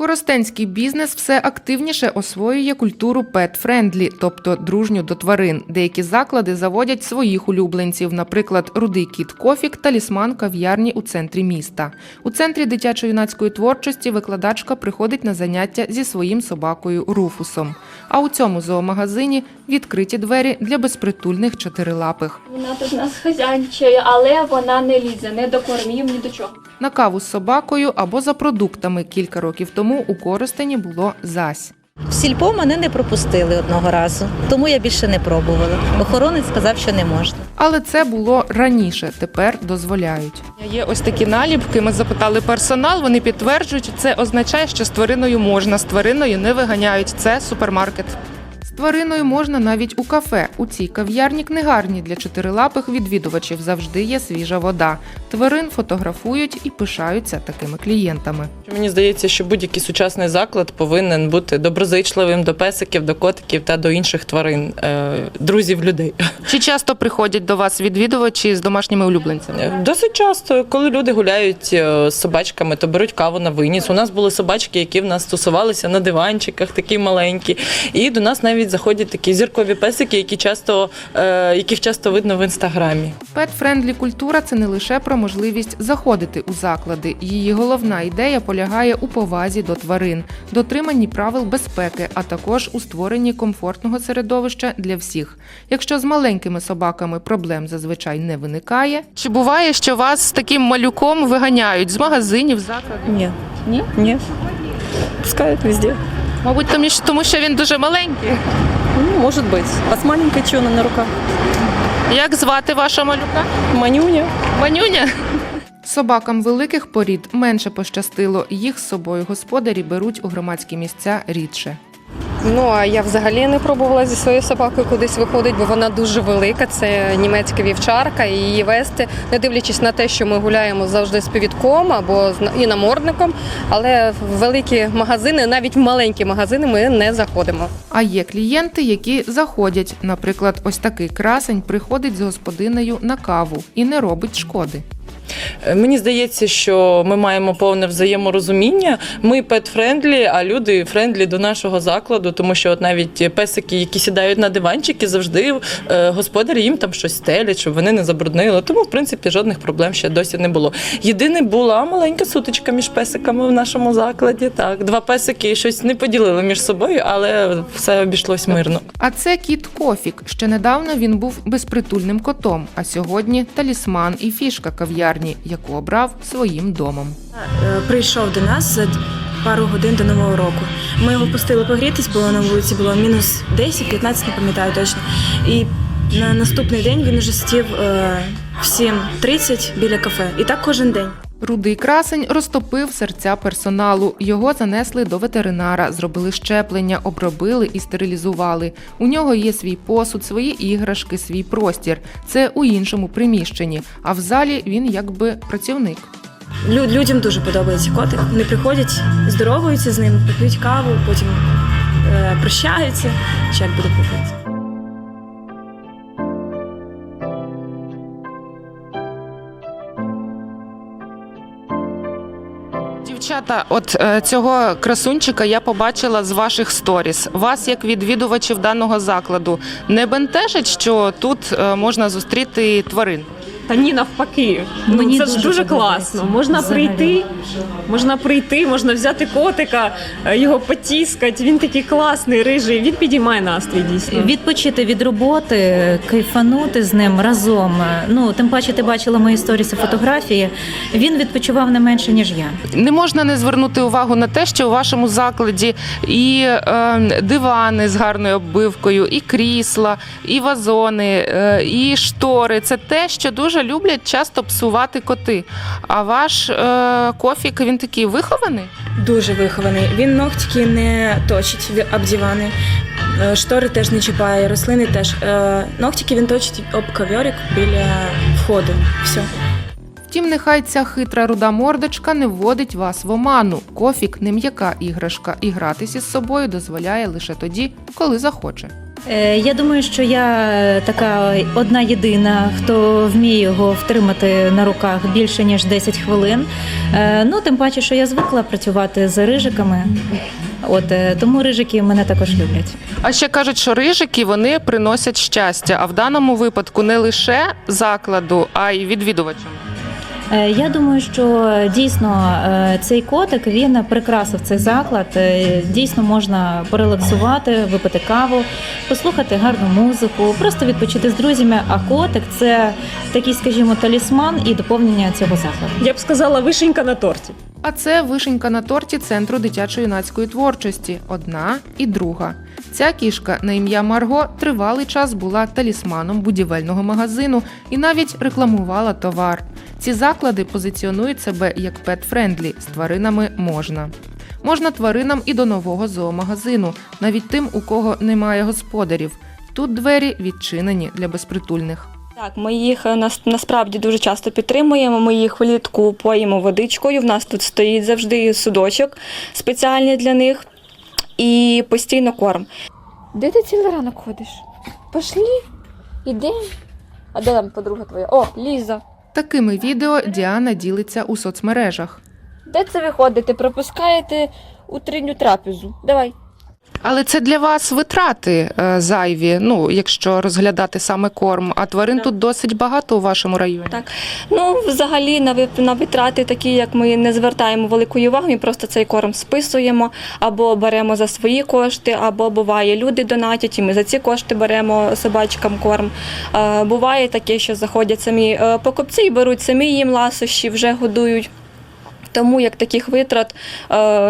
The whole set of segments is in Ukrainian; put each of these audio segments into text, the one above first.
Коростенський бізнес все активніше освоює культуру пет-френдлі, тобто дружню до тварин. Деякі заклади заводять своїх улюбленців, наприклад, рудий кіт Кофік, талісман кав'ярні у центрі міста. У центрі дитячо-юнацької творчості викладачка приходить на заняття зі своїм собакою Руфусом. А у цьому зоомагазині відкриті двері для безпритульних чотирилапих. Вона тут нас хазянчає, але вона не лізе, не до кормів, ні до чого. На каву з собакою або за продуктами кілька років тому у Коростені було зась. В сільпо мене не пропустили одного разу, тому я більше не пробувала. Охоронець сказав, що не можна. Але це було раніше, тепер дозволяють. Є ось такі наліпки. Ми запитали персонал. Вони підтверджують, це означає, що з твариною можна, з твариною не виганяють. Це супермаркет. З твариною можна навіть у кафе. У цій кав'ярні книгарні для чотирилапих відвідувачів завжди є свіжа вода. Тварин фотографують і пишаються такими клієнтами. Мені здається, що будь-який сучасний заклад повинен бути доброзичливим до песиків, до котиків та до інших тварин, е, друзів людей. Чи часто приходять до вас відвідувачі з домашніми улюбленцями? Е, Досить часто, коли люди гуляють е, з собачками, то беруть каву на виніс. У нас були собачки, які в нас стосувалися на диванчиках, такі маленькі. І до нас навіть заходять такі зіркові песики, які часто, яких часто видно в інстаграмі. Пет-френдлі культура це не лише про можливість заходити у заклади. Її головна ідея полягає у повазі до тварин, дотриманні правил безпеки, а також у створенні комфортного середовища для всіх. Якщо з маленькими собаками проблем зазвичай не виникає. Чи буває, що вас з таким малюком виганяють з магазинів, закладів? Нет. Ні? Нет. Пускают везде. Мабуть, тому що- він дуже маленький. Ну, может быть. А с маленькой что она на руках? Як звати ваша малюка? Манюня. Манюня. Собакам великих порід менше пощастило. Їх з собою господарі беруть у громадські місця рідше. Ну а я взагалі не пробувала зі своєю собакою кудись виходить, бо вона дуже велика. Це німецька вівчарка, і її вести, не дивлячись на те, що ми гуляємо завжди з повідком або і намордником. Але в великі магазини, навіть в маленькі магазини, ми не заходимо. А є клієнти, які заходять. Наприклад, ось такий красень приходить з господинею на каву і не робить шкоди. Е, Мені здається, що ми маємо повне взаєморозуміння. Ми пет-френдлі, а люди френдлі до нашого закладу, тому що от навіть песики, які сідають на диванчики, завжди е, господарі їм там щось стелять, щоб вони не забруднили. Тому, в принципі, жодних проблем ще досі не було. Єдине була маленька сутичка між песиками в нашому закладі. Так, два песики щось не поділили між собою, але все обійшлось мирно. А це кіт Кофік. Ще недавно він був безпритульним котом, а сьогодні талісман і фішка кав'ярні, яку обрав своїм домом. Е, прийшов до нас за пару годин до нового року. Ми його пустили погрітись, бо на вулиці було мінус 10-15, не пам'ятаю точно. І на наступний день він уже сидів е, в 7.30 біля кафе. І так кожен день. Рудий красень розтопив серця персоналу. Його занесли до ветеринара, зробили щеплення, обробили і стерилізували. У нього є свій посуд, свої іграшки, свій простір. Це у іншому приміщенні. А в залі він якби працівник. Лю- людям дуже подобається котик. Вони приходять, здоровуються з ним, поп'ють каву, потім е, прощаються. Чи як буде попити. Дівчата, от е, цього красунчика я побачила з ваших сторіс. Вас, як відвідувачів даного закладу, не бентежить, що тут е, можна зустріти тварин. Та ні, навпаки. Ну, Мені це ж дуже дуже класно. Можна Взагалі. прийти, можна прийти, можна взяти котика, е, його потіскати. Він такий класний, рижий. Він підіймає настрій дійсно. Відпочити від роботи, кайфанути з ним разом. Ну тим паче, ти бачила мої сторіси фотографії. Він відпочивав не менше ніж я. Не можна не звернути увагу на те, що у вашому закладі і е, дивани з гарною оббивкою, і крісла, і вазони, е, і штори. Це те, що дуже люблять часто псувати коти. А ваш е, кофік він такий вихований. Дуже вихований. Він ногтики не точить об дивани. Е, Штори теж не чіпає, рослини теж. Е, Ногтики він точить об ковьорик біля входу. Все. Втім, нехай ця хитра руда мордочка не вводить вас в оману. Кофік не м'яка іграшка, і гратися з собою дозволяє лише тоді, коли захоче. Е, Я думаю, що я е, така одна єдина, хто вміє його втримати на руках більше ніж 10 хвилин. Е, Ну, тим паче, що я звикла працювати з рижиками. От тому рижики мене також люблять. А ще кажуть, що рижики вони приносять щастя, а в даному випадку не лише закладу, а й відвідувачам. Е, Я думаю, що дійсно е, цей котик він прикрасив цей заклад. Е, Дійсно можна порелаксувати, випити каву, послухати гарну музику, просто відпочити з друзями. А котик це такий, скажімо, талісман і доповнення цього закладу. Я б сказала, вишенька на торті. А це вишенька на торті центру дитячо-юнацької творчості. Одна і друга. Ця кішка на ім'я Марго тривалий час була талісманом будівельного магазину і навіть рекламувала товар. Ці заклади позиціонують себе як пет-френдлі з тваринами можна. Можна тваринам і до нового зоомагазину, навіть тим, у кого немає господарів. Тут двері відчинені для безпритульних. Так, ми їх е, нас- насправді дуже часто підтримуємо. Ми їх влітку поїмо водичкою. В нас тут стоїть завжди судочок спеціальний для них і постійно корм. Де ти цілий ранок ходиш? Пошли, іди. А де там подруга твоя? О, Ліза. Такими відео Діана ділиться у соцмережах. Де це ви ходите? Пропускаєте утринню трапезу. Давай. Але це для вас витрати е, зайві, ну якщо розглядати саме корм. А тварин Так. тут досить багато у вашому районі. Так. Ну, взагалі, на на витрати такі, як ми не звертаємо великої уваги, ми просто цей корм списуємо або беремо за свої кошти, або буває, люди донатять, і ми за ці кошти беремо собачкам корм. Е, Буває таке, що заходять самі е, покупці і беруть самі їм ласощі, вже годують. Тому як таких витрат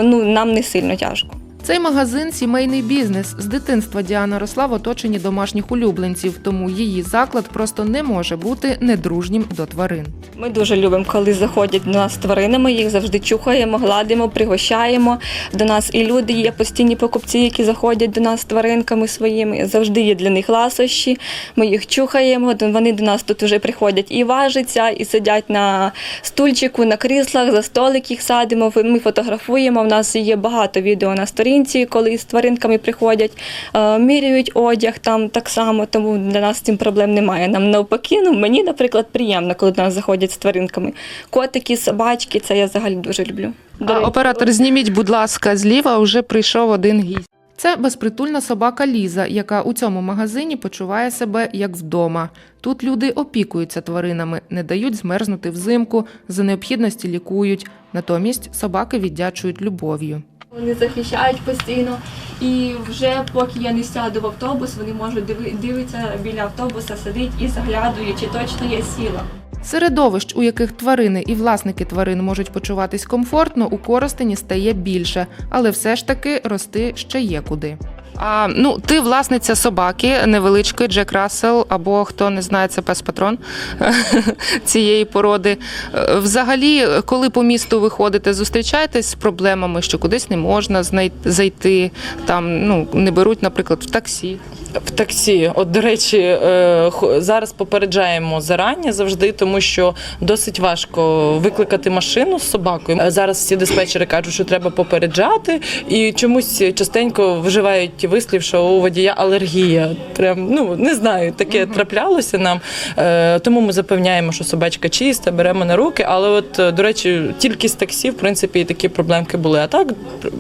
ну, нам не сильно тяжко. Цей магазин сімейний бізнес. З дитинства Діана росла в оточенні домашніх улюбленців, тому її заклад просто не може бути недружнім до тварин. Ми дуже любимо, коли заходять до нас тваринами, їх завжди чухаємо, гладимо, пригощаємо. До нас і люди є постійні покупці, які заходять до нас з тваринками своїми. Завжди є для них ласощі. Ми їх чухаємо. Вони до нас тут вже приходять і важаться, і сидять на стульчику, на кріслах, за столик їх садимо. Ми фотографуємо. У нас є багато відео на сторінці, коли з тваринками приходять, е, міряють одяг там так само, тому для нас з цим проблем немає. Нам навпаки, ну мені, наприклад, приємно, коли до нас заходять з тваринками. Котики, собачки, це я взагалі дуже люблю. До А, речі, оператор, зніміть, будь ласка, зліва вже прийшов один гість. Це безпритульна собака Ліза, яка у цьому магазині почуває себе як вдома. Тут люди опікуються тваринами, не дають змерзнути взимку, за необхідності лікують. Натомість собаки віддячують любов'ю. Вони захищають постійно. І вже поки я не сяду в автобус, вони можуть диви- дивитися біля автобуса, сидить і заглядує, чи точно я сіла. Середовищ, у яких тварини і власники тварин можуть почуватись комфортно, у Коростені стає більше, але все ж таки рости ще є куди. А ну, ти власниця собаки невеличкий Джек Рассел, або хто не знає, це пес патрон цієї породи. Е, Взагалі, коли по місту виходите, зустрічаєтесь з проблемами, що кудись не можна зайти, там ну не беруть, наприклад, в таксі. В таксі, от до речі, е, зараз попереджаємо зарані завжди, тому що досить важко викликати машину з собакою. Е, Зараз всі диспетчери кажуть, що треба попереджати, і чомусь частенько вживають вислів, що у водія алергія. Прям ну не знаю, таке траплялося нам. Е, Тому ми запевняємо, що собачка чиста, беремо на руки. Але от до речі, тільки з таксі, в принципі, і такі проблемки були. А так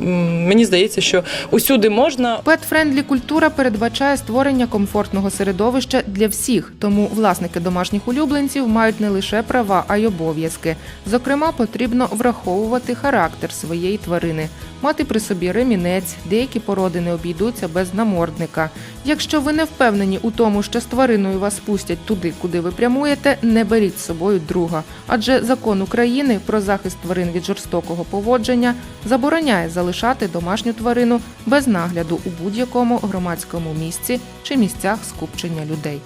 мені здається, що усюди можна. Пет-френдлі культура передбачає створення комфортного середовища для всіх, тому власники домашніх улюбленців мають не лише права, а й обов'язки. Зокрема, потрібно враховувати характер своєї тварини, мати при собі ремінець, деякі породи не обійдуться без намордника. Якщо ви не впевнені у тому, що з твариною вас пустять туди, куди ви прямуєте, не беріть з собою друга, адже закон України про захист тварин від жорстокого поводження забороняє залишати домашню тварину без нагляду у будь-якому громадському місці чи місцях скупчення людей.